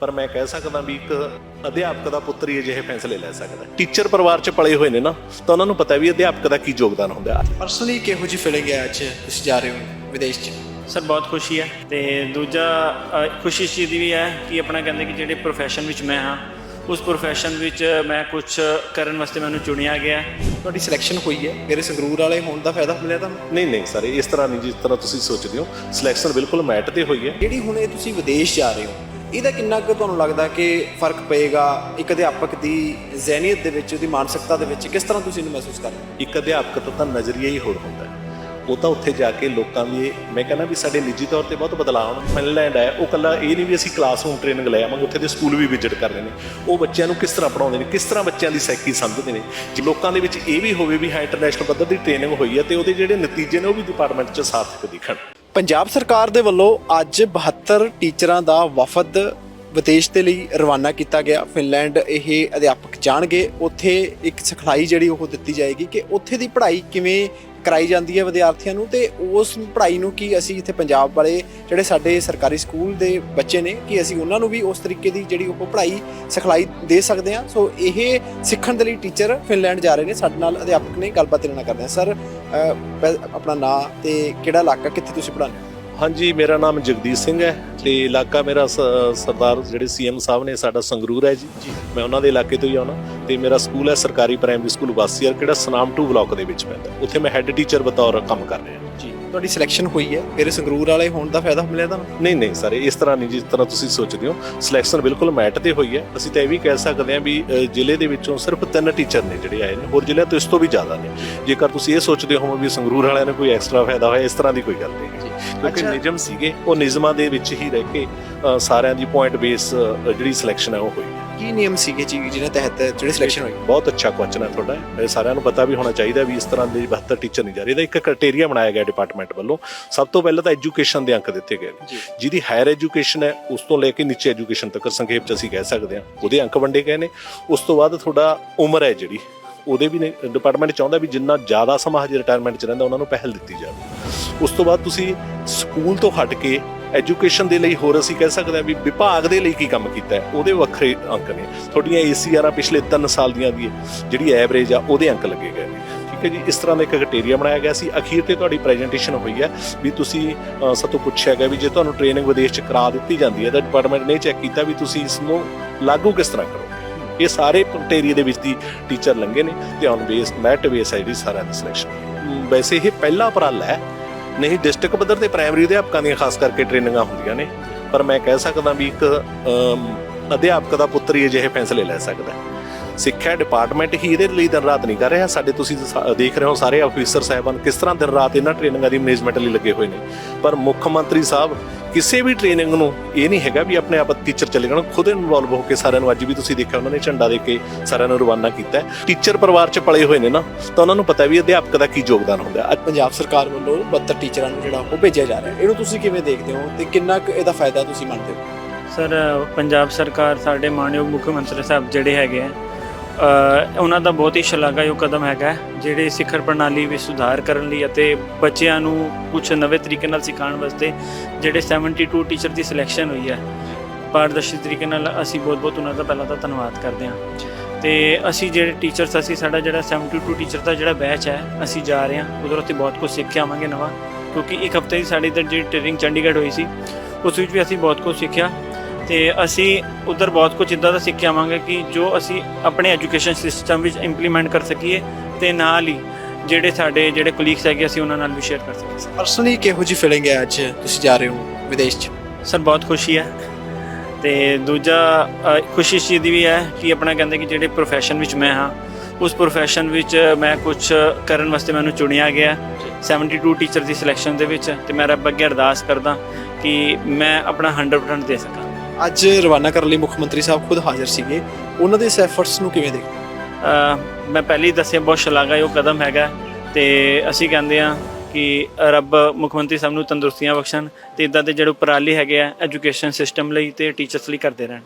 ਪਰ ਮੈਂ ਕਹਿ ਸਕਦਾ ਵੀ ਇੱਕ ਅਧਿਆਪਕ ਦਾ ਪੁੱਤਰ ਹੀ ਅਜਿਹੇ ਫੈਸਲੇ ਲੈ ਸਕਦਾ। ਟੀਚਰ ਪਰਿਵਾਰ 'ਚ ਪਲੇ ਹੋਏ ਨੇ ਨਾ ਤਾਂ ਉਹਨਾਂ ਨੂੰ ਪਤਾ ਵੀ ਅਧਿਆਪਕ ਦਾ ਕੀ ਯੋਗਦਾਨ ਹੁੰਦਾ ਹੈ। ਪਰਸਨਲੀ ਕਿਹੋ ਜਿਹੀ ਫੀਲਿੰਗ ਹੈ ਅੱਜ ਤੁਸੀਂ ਜਾ ਰਹੇ ਹੋ ਵਿਦੇਸ਼ 'ਚ? ਸਰ ਬਹੁਤ ਖੁਸ਼ੀ ਹੈ ਤੇ ਦੂਜਾ ਖੁਸ਼ੀ ਇਸ ਚੀਜ਼ ਦੀ ਵੀ ਹੈ ਕਿ ਆਪਣਾ ਕਹਿੰਦੇ ਕਿ ਜਿਹੜੇ ਪ੍ਰੋਫੈਸ਼ਨ ਵਿੱਚ ਮੈਂ ਹਾਂ ਉਸ ਪ੍ਰੋਫੈਸ਼ਨ ਵਿੱਚ ਮੈਂ ਕੁਝ ਕਰਨ ਵਾਸਤੇ ਮੈਨੂੰ ਚੁਣਿਆ ਗਿਆ ਤੁਹਾਡੀ ਸਿਲੈਕਸ਼ਨ ਹੋਈ ਹੈ? ਮੇਰੇ ਸੰਗਰੂਰ ਵਾਲੇ ਹੋਣ ਦਾ ਫਾਇਦਾ ਮਿਲਿਆ ਤੁਹਾਨੂੰ? ਨਹੀਂ ਨਹੀਂ ਸਰ ਇਸ ਤਰ੍ਹਾਂ ਨਹੀਂ ਜਿਸ ਤਰ੍ਹਾਂ ਤੁਸੀਂ ਸੋਚਦੇ ਹੋ। ਸਿਲੈਕਸ਼ਨ ਬਿਲਕੁਲ ਮੈਟ ਤੇ ਹੋਈ ਹੈ। ਜਿਹੜੀ ਹੁਣ ਇਹ ਤੁਸੀਂ ਵਿਦੇਸ਼ ਜਾ ਰਹੇ ਹੋ ਇਹਦਾ ਕਿੰਨਾ ਕੁ ਤੁਹਾਨੂੰ ਲੱਗਦਾ ਕਿ ਫ਼ਰਕ ਪਏਗਾ ਇੱਕ ਅਧਿਆਪਕ ਦੀ ਜ਼ਹਿਨੀਅਤ ਦੇ ਵਿੱਚ, ਉਹਦੀ ਮਾਨਸਿਕਤਾ ਦੇ ਵਿੱਚ? ਕਿਸ ਤਰ੍ਹਾਂ ਤੁਸੀਂ ਇਹਨੂੰ ਮਹਿਸੂਸ ਕਰਦੇ ਇੱਕ ਅਧਿਆਪਕ ਦਾ ਤਾਂ ਨਜ਼ਰੀਆ ਹੀ ਹੋਰ ਹੁੰਦਾ ਉਹ ਤਾਂ ਉੱਥੇ ਜਾ ਕੇ ਲੋਕਾਂ ਦੀ ਮੈਂ ਕਹਿੰਦਾ ਵੀ ਸਾਡੇ ਨਿੱਜੀ ਤੌਰ ਤੇ ਬਹੁਤ ਬਦਲਾਅ ਆਉਣ ਫਿਨਲੈਂਡ ਹੈ। ਉਹ ਕੱਲਾ ਇਹ ਨਹੀਂ ਵੀ ਅਸੀਂ ਕਲਾਸਰੂਮ ਟ੍ਰੇਨਿੰਗ ਲੈ ਆਵਾਂਗੇ, ਉੱਥੇ ਦੇ ਸਕੂਲ ਵੀ ਵਿਜ਼ਿਟ ਕਰਦੇ ਨੇ। ਉਹ ਬੱਚਿਆਂ ਨੂੰ ਕਿਸ ਤਰ੍ਹਾਂ ਪੜਾਉਂਦੇ ਨੇ, ਕਿਸ ਤਰ੍ਹਾਂ ਬੱਚਿਆਂ ਦੀ ਸਾਈਕੀ ਸਮਝਦੇ ਨੇ? ਜੇ ਲੋਕਾਂ ਦੇ ਵਿੱਚ ਇਹ ਵੀ ਹੋਵੇ ਵੀ ਹਾਂ ਇੰਟਰਨੈਸ਼ਨਲ ਪੱਧਰ ਦੀ ਟ੍ਰੇਨਿੰਗ ਹੋਈ ਹੈ ਤੇ ਉਹਦੇ ਜਿਹੜੇ ਨਤੀਜੇ ਨੇ ਉਹ ਵੀ ਡਿਪਾਰਟਮੈਂਟ 'ਚ ਸਾਰਥਕ ਦਿਖਣ। ਪੰਜਾਬ ਸਰਕਾਰ ਦੇ ਵੱਲੋਂ ਅੱਜ 72 ਟੀਚਰਾਂ ਦਾ ਵਫਦ ਵਿਦੇਸ਼ ਦੇ ਲਈ ਰਵਾਨਾ ਕੀਤਾ ਗਿਆ। ਫਿਨਲੈਂਡ ਇਹ ਅਧਿਆਪਕ ਜਾਣਗੇ। ਉੱਥੇ ਇੱਕ ਸਿਖਲਾਈ ਜਿਹੜੀ ਉਹ ਦਿੱਤੀ ਜਾਏਗੀ ਕਿ ਉੱਥੇ ਦੀ ਪੜ੍ਹਾਈ ਕਿਵੇਂ ਕਰਾਈ ਜਾਂਦੀ ਹੈ ਵਿਦਿਆਰਥੀਆਂ ਨੂੰ ਤੇ ਉਸ ਪੜ੍ਹਾਈ ਨੂੰ ਕੀ ਅਸੀਂ ਇੱਥੇ ਪੰਜਾਬ ਵਾਲੇ ਜਿਹੜੇ ਸਾਡੇ ਸਰਕਾਰੀ ਸਕੂਲ ਦੇ ਬੱਚੇ ਨੇ, ਕਿ ਅਸੀਂ ਉਹਨਾਂ ਨੂੰ ਵੀ ਉਸ ਤਰੀਕੇ ਦੀ ਜਿਹੜੀ ਉਹ ਪੜ੍ਹਾਈ ਸਿਖਲਾਈ ਦੇ ਸਕਦੇ ਹਾਂ? ਸੋ ਇਹ ਸਿੱਖਣ ਦੇ ਲਈ ਟੀਚਰ ਫਿਨਲੈਂਡ ਜਾ ਰਹੇ ਨੇ। ਸਾਡੇ ਨਾਲ ਅਧਿਆਪਕ ਨੇ, ਗੱਲਬਾਤ ਇਹਨਾਂ ਨਾਲ ਕਰਦੇ ਹਾਂ। ਸਰ ਪਹਿ- ਆਪਣਾ ਨਾਂ ਤੇ ਕਿਹੜਾ ਇਲਾਕਾ, ਕਿੱਥੇ ਤੁਸੀਂ ਪੜ੍ਹਾਉਂਦੇ ਹੋ? ਹਾਂਜੀ, ਮੇਰਾ ਨਾਮ ਜਗਦੀਸ਼ ਸਿੰਘ ਹੈ। ਤੇ ਇਲਾਕਾ ਮੇਰਾ ਸਰਦਾਰ ਜਿਹੜੇ ਸੀਐਮ ਸਾਹਿਬ ਨੇ ਸਾਡਾ ਸੰਗਰੂਰ ਹੈ ਜੀ। ਮੈਂ ਉਹਨਾਂ ਦੇ ਇਲਾਕੇ ਤੋਂ ਹੀ ਆਉਣਾ। ਤੇ ਮੇਰਾ ਸਕੂਲ ਹੈ ਸਰਕਾਰੀ ਪ੍ਰਾਇਮਰੀ ਸਕੂਲ ਵਾਸੀਅਰ ਕਿਹੜਾ ਸਨਾਮ 2 ਬਲਾਕ ਦੇ ਵਿੱਚ ਪੈਂਦਾ। ਉੱਥੇ ਮੈਂ ਹੈੱਡ ਟੀਚਰ ਬਤੌਰ ਕੰਮ ਕਰ ਰਿਹਾ। ਜੀ ਤੁਹਾਡੀ ਸਿਲੈਕਸ਼ਨ ਹੋਈ ਹੈ। ਮੇਰੇ ਸੰਗਰੂਰ ਵਾਲੇ ਹੋਣ ਦਾ ਫਾਇਦਾ ਮਿਲਿਆ ਤੁਹਾਨੂੰ? ਨਹੀਂ ਨਹੀਂ ਸਰ ਇਸ ਤਰ੍ਹਾਂ ਨਹੀਂ ਜਿਸ ਤਰ੍ਹਾਂ ਤੁਸੀਂ ਸੋਚਦੇ ਹੋ। ਸਿਲੈਕਸ਼ਨ ਬਿਲਕੁਲ ਮੈਟ ਤੇ ਹੋਈ ਹੈ। ਅਸੀਂ ਤਾਂ ਇਹ ਵੀ ਕਹਿ ਸਕਦੇ ਹਾਂ ਵੀ ਜ਼ਿਲ੍ਹੇ ਦੇ ਵਿੱਚੋਂ ਸਿਰਫ ਤਿੰਨ ਟੀਚਰ ਨੇ ਜਿਹੜੇ ਆਏ ਨੇ। ਹੋਰ ਜ਼ਿਲ੍ਹਿਆਂ ਤੋਂ ਇਸ ਤੋਂ ਵੀ ਜ਼ਿਆਦਾ ਨੇ। ਜੇਕਰ ਤੁਸੀਂ ਇਹ ਸੋਚਦੇ ਹੋ ਵੀ ਸੰਗਰੂਰ ਵਾਲਿਆਂ ਨੂੰ ਕੋਈ ਐਕਸਟਰਾ ਫਾਇਦਾ ਹੋਇਆ ਇਸ ਤਰ੍ਹਾਂ ਦੀ ਕੋਈ ਗੱਲ ਨਹੀਂ ਕਿਉਂਕਿ। ਨਿਯਮ ਸੀਗੇ ਉਹ ਨਿਯਮਾਂ ਦੇ ਵਿੱਚ ਹੀ ਰਹਿ ਕੇ ਅ, ਸਾਰਿਆਂ ਦੀ ਪੁਆਇੰਟ ਬੇਸ ਜਿਹੜੀ ਸਿਲੈਕਸ਼ਨ ਹੈ ਉਹ ਹੋਈ। ਕੀ ਨਿਯਮ ਸੀਗੇ ਜੀ ਜਿਹਨਾਂ ਤਹਿਤ ਜਿਹੜੀ ਸਿਲੈਕਸ਼ਨ ਹੋਈ ਬਹੁਤ ਅੱਛਾ ਕੁਐਸਚਨ ਹੈ ਤੁਹਾਡਾ। ਇਹ ਸਾਰਿਆਂ ਨੂੰ ਪਤਾ ਵੀ ਹੋਣਾ ਚਾਹੀਦਾ ਵੀ ਇਸ ਤਰ੍ਹਾਂ ਦੇ 72 ਟੀਚਰ ਨਹੀਂ ਜਾ ਰਹੇ। ਇਹਦਾ ਇੱਕ ਕ੍ਰਾਈਟੇਰੀਆ ਬਣਾਇਆ ਗਿਆ ਡਿਪਾਰਟਮੈਂਟ ਵੱਲੋਂ। ਸਭ ਤੋਂ ਪਹਿਲਾਂ ਤਾਂ ਐਜੂਕੇਸ਼ਨ ਦੇ ਅੰਕ ਦਿੱਤੇ ਗਏ ਨੇ। ਜੀ। ਜਿਹਦੀ ਹਾਇਰ ਐਜੂਕੇਸ਼ਨ ਹੈ ਉਸ ਤੋਂ ਲੈ ਕੇ ਨੀਚੇ ਐਜੂਕੇਸ਼ਨ ਤੱਕ ਸੰਖੇਪ ਚ ਅਸੀਂ ਕਹਿ ਸਕਦੇ ਹਾਂ। ਉਹਦੇ ਅੰਕ ਵੰਡੇ ਗਏ ਨੇ। ਉਸ ਤੋਂ ਬਾਅਦ ਤੁਹਾਡਾ ਉਮਰ ਹੈ ਜਿਹੜੀ ਉਹਦੇ ਵੀ ਡਿਪਾਰਟਮੈਂਟ ਚਾਹੁੰਦਾ ਵੀ ਜਿੰਨਾ ਜ਼ਿਆਦਾ ਸਮਾਂ ਹਜੇ ਰਿਟਾਇਰਮੈਂਟ ਚ ਰਹਿੰਦਾ ਉਹਨਾਂ ਨੂੰ ਪਹਿਲ ਦਿੱਤੀ ਜਾਵੇ। ਉਸ ਤੋਂ ਬਾਅਦ ਤੁਸੀਂ ਸਕੂਲ ਤੋਂ ਹਟ ਕੇ ਐਜੂਕੇਸ਼ਨ ਦੇ ਲਈ ਹੋਰ ਅਸੀਂ ਕਹਿ ਸਕਦੇ ਹਾਂ ਵੀ ਵਿਭਾਗ ਦੇ ਲਈ ਕੀ ਕੰਮ ਕੀਤਾ ਹੈ ਉਹਦੇ ਵੱਖਰੇ ਅੰਕ ਨੇ। ਤੁਹਾਡੀਆਂ ਏਸੀਆਰਾਂ ਪਿਛਲੇ 3 ਸਾਲ ਦੀਆਂ ਦੀ ਜਿਹੜੀ ਐਵਰੇਜ ਆ ਉਹਦੇ ਅੰਕ ਲੱਗੇ ਗਏ ਨੇ। ਠੀਕ ਹੈ ਜੀ ਇਸ ਤਰ੍ਹਾਂ ਦਾ ਇੱਕ ਕ੍ਰਾਈਟੇਰੀਆ ਬਣਾਇਆ ਗਿਆ ਸੀ। ਅਖੀਰ ਤੇ ਤੁਹਾਡੀ ਪ੍ਰੈਜੈਂਟੇਸ਼ਨ ਹੋਈ ਹੈ ਵੀ ਤੁਸੀਂ ਅ, ਸਾਤੋਂ ਪੁੱਛਿਆ ਗਿਆ ਵੀ ਜੇ ਤੁਹਾਨੂੰ ਟ੍ਰੇਨਿੰਗ ਵਿਦੇਸ਼ ਚ ਕਰਾ ਦਿੱਤੀ ਜਾਂਦੀ ਹੈ ਤਾਂ ਡਿਪਾਰਟਮੈਂਟ ਨੇ ਚੈੱਕ ਕੀਤਾ ਵੀ ਤੁਸੀਂ ਇਸ ਨੂੰ ਲਾਗੂ ਕਿਸ ਤਰ੍ਹਾਂ ਕਰੋ ਇਹ ਸਾਰੇ ਕ੍ਰਾਈਟੇਰੀਆ ਦੇ ਵਿੱਚ ਦੀ ਟੀਚਰ ਲੰਗੇ ਨੇ ਤੇ ਔਨ ਬੇਸ ਮੈਟ ਬੇਸ ਹੈ ਜਿਹੜੀ ਸਾਰਿਆਂ ਦੀ ਸਿਲੈਕਸ਼ਨ ਵੈਸੇ ਇਹ ਪਹਿਲਾ ਉਪਰਾਲਾ ਹੈ ਨਹੀਂ ਡਿਸਟ੍ਰਿਕਟ ਪੱਧਰ ਤੇ ਪ੍ਰਾਇਮਰੀ ਅਧਿਆਪਕਾਂ ਦੀਆਂ ਖਾਸ ਕਰਕੇ ਟ੍ਰੇਨਿੰਗਾਂ ਹੁੰਦੀਆਂ ਨੇ। ਪਰ ਮੈਂ ਕਹਿ ਸਕਦਾ ਵੀ ਇੱਕ ਅਧਿਆਪਕ ਦਾ ਪੁੱਤਰ ਹੀ ਅਜਿਹੇ ਫੈਸਲੇ ਲੈ ਸਕਦਾ ਸਿੱਖਿਆ ਡਿਪਾਰਟਮੈਂਟ ਹੀ ਇਹਦੇ ਲਈ ਦਿਨ ਰਾਤ ਨਹੀਂ ਕਰ ਰਿਹਾ। ਸਾਡੇ ਤੁਸੀਂ ਦੇਖ ਰਹੇ ਹੋ ਸਾਰੇ ਅਫੀਸਰ ਸਾਹਿਬਾਨ ਕਿਸ ਤਰ੍ਹਾਂ ਦਿਨ ਰਾਤ ਇਹਨਾਂ ਟ੍ਰੇਨਿੰਗਾਂ ਦੀ ਮੈਨੇਜਮੈਂਟ ਲਈ ਲੱਗੇ ਹੋਏ ਨੇ। ਪਰ ਮੁੱਖ ਮੰਤਰੀ ਸਾਹਿਬ ਕਿਸੇ ਵੀ ਟ੍ਰੇਨਿੰਗ ਨੂੰ ਇਹ ਨਹੀਂ ਹੈਗਾ ਵੀ ਆਪਣੇ ਆਪ ਟੀਚਰ ਚਲੇ ਜਾਣ, ਖੁਦ ਇਨਵੋਲਵ ਹੋ ਕੇ ਸਾਰਿਆਂ ਨੂੰ ਅੱਜ ਵੀ ਤੁਸੀਂ ਦੇਖਿਆ ਉਹਨਾਂ ਨੇ ਝੰਡਾ ਦੇ ਕੇ ਸਾਰਿਆਂ ਨੂੰ ਰਵਾਨਾ ਕੀਤਾ ਟੀਚਰ ਪਰਿਵਾਰ 'ਚ ਪਲੇ ਹੋਏ ਨੇ ਨਾ, ਤਾਂ ਉਹਨਾਂ ਨੂੰ ਪਤਾ ਵੀ ਅਧਿਆਪਕ ਦਾ ਕੀ ਯੋਗਦਾਨ ਹੁੰਦਾ ਅੱਜ ਪੰਜਾਬ ਸਰਕਾਰ ਵੱਲੋਂ 72 ਟੀਚਰਾਂ ਨੂੰ ਜਿਹੜਾ ਉਹ ਭੇਜਿਆ ਜਾ ਰਿਹਾ ਇਹਨੂੰ ਤੁਸੀਂ ਕਿਵੇਂ ਦੇਖਦੇ ਹੋ ਤੇ ਕਿੰਨਾ ਕੁ ਇਹਦਾ ਫਾਇਦਾ ਤੁਸੀਂ ਮੰਨਦੇ ਹੋ? ਸਰ, ਪੰਜਾਬ ਸਰਕਾਰ ਸਾਡੇ ਮਾਨਯੋਗ ਮੁੱਖ ਮੰਤਰੀ ਸਾਹਿਬ ਜਿਹੜੇ ਹੈਗੇ ਆ ਉਹਨਾਂ ਦਾ ਬਹੁਤ ਹੀ ਸ਼ਲਾਘਾਯੋਗ ਕਦਮ ਹੈਗਾ ਜਿਹੜੇ ਸਿੱਖਰ ਪ੍ਰਣਾਲੀ ਵਿੱਚ ਸੁਧਾਰ ਕਰਨ ਲਈ ਅਤੇ ਬੱਚਿਆਂ ਨੂੰ ਕੁਝ ਨਵੇਂ ਤਰੀਕੇ ਨਾਲ ਸਿਖਾਉਣ ਵਾਸਤੇ ਜਿਹੜੇ 72 ਟੀਚਰ ਦੀ ਸਿਲੈਕਸ਼ਨ ਹੋਈ ਹੈ, ਪਾਰਦਰਸ਼ੀ ਤਰੀਕੇ ਨਾਲ ਅਸੀਂ ਬਹੁਤ ਬਹੁਤ ਉਹਨਾਂ ਦਾ ਪਹਿਲਾਂ ਤਾਂ ਧੰਨਵਾਦ ਕਰਦੇ ਹਾਂ। ਤੇ ਅਸੀਂ ਜਿਹੜੇ ਟੀਚਰਸ ਅਸੀਂ ਸਾਡਾ ਜਿਹੜਾ 72 ਟੀਚਰ ਦਾ ਜਿਹੜਾ ਬੈਚ ਹੈ, ਅਸੀਂ ਜਾ ਰਹੇ ਹਾਂ, ਉਧਰ ਉੱਥੇ ਬਹੁਤ ਕੁਝ ਸਿੱਖ ਕੇ ਆਵਾਂਗੇ ਨਵਾਂ, ਕਿਉਂਕਿ ਇੱਕ ਹਫ਼ਤੇ ਦੀ ਸਾਡੀ ਇੱਧਰ ਜਿਹੜੀ ਟ੍ਰੇਨਿੰਗ ਚੰਡੀਗੜ੍ਹ ਹੋਈ ਸੀ, ਉਸ ਵਿੱਚ ਵੀ ਅਸੀਂ ਬਹੁਤ ਕੁਝ ਸਿੱਖਿਆ। ਤੇ ਅਸੀਂ ਉਧਰ ਬਹੁਤ ਕੁਝ ਇਦਾਂ ਦਾ ਸਿੱਖ ਕੇ ਆਵਾਂਗੇ ਕਿ ਜੋ ਅਸੀਂ ਆਪਣੇ ਐਜੂਕੇਸ਼ਨ ਸਿਸਟਮ ਵਿੱਚ ਇੰਪਲੀਮੈਂਟ ਕਰ ਸਕੀਏ ਤੇ ਨਾਲ ਹੀ ਜਿਹੜੇ ਸਾਡੇ ਜਿਹੜੇ ਕੋਲੀਗਸ ਹੈਗੇ ਅਸੀਂ ਉਹਨਾਂ ਨਾਲ ਵੀ ਸ਼ੇਅਰ ਕਰ ਸਕੀਏ। ਪਰਸਨਲੀ ਕਿਹੋ ਜਿਹੀ ਫੀਲਿੰਗ ਹੈ ਅੱਜ ਤੁਸੀਂ ਜਾ ਰਹੇ ਹੋ ਵਿਦੇਸ਼ 'ਚ? ਸਰ ਬਹੁਤ ਖੁਸ਼ੀ ਹੈ ਤੇ ਦੂਜਾ ਖੁਸ਼ੀ ਇਸ ਚੀਜ਼ ਦੀ ਵੀ ਹੈ ਕਿ ਆਪਣਾ ਕਹਿੰਦੇ ਕਿ ਜਿਹੜੇ ਪ੍ਰੋਫੈਸ਼ਨ ਵਿੱਚ ਮੈਂ ਹਾਂ ਉਸ ਪ੍ਰੋਫੈਸ਼ਨ ਵਿੱਚ ਮੈਂ ਕੁਝ ਕਰਨ ਵਾਸਤੇ ਮੈਨੂੰ ਚੁਣਿਆ ਗਿਆ। 72 ਟੀਚਰ ਦੀ ਸਿਲੈਕਸ਼ਨ ਦੇ ਵਿੱਚ ਤੇ ਮੈਂ ਰੱਬ ਅੱਗੇ ਅਰਦਾਸ ਕਰਦਾ ਕਿ ਮੈਂ ਆਪਣਾ 100% ਦੇ ਸਕਾਂ। ਅੱਜ ਰਵਾਨਾ ਕਰਨ ਲਈ ਮੁੱਖ ਮੰਤਰੀ ਸਾਹਿਬ ਖੁਦ ਹਾਜ਼ਰ ਸੀਗੇ। ਉਹਨਾਂ ਦੇ ਇਸ ਐਫਰਟਸ ਨੂੰ ਕਿਵੇਂ ਦੇਖਦੇ ਮੈਂ ਪਹਿਲੀ ਦੱਸਿਆ, ਬਹੁਤ ਸ਼ਲਾਘਾਯੋਗ ਕਦਮ ਹੈਗਾ ਤੇ ਅਸੀਂ ਕਹਿੰਦੇ ਆ ਕਿ ਰੱਬ ਮੁੱਖ ਮੰਤਰੀ ਸਾਹਿਬ ਨੂੰ ਤੰਦਰੁਸਤੀਆਂ ਬਖਸ਼ਣ ਤੇ ਇਦਾਂ ਦੇ ਜਿਹੜੇ ਉਪਰਾਲੇ ਹੈਗੇ ਆ ਐਜੂਕੇਸ਼ਨ ਸਿਸਟਮ ਲਈ ਤੇ ਟੀਚਰਸ ਲਈ ਕਰਦੇ ਰਹਿਣ।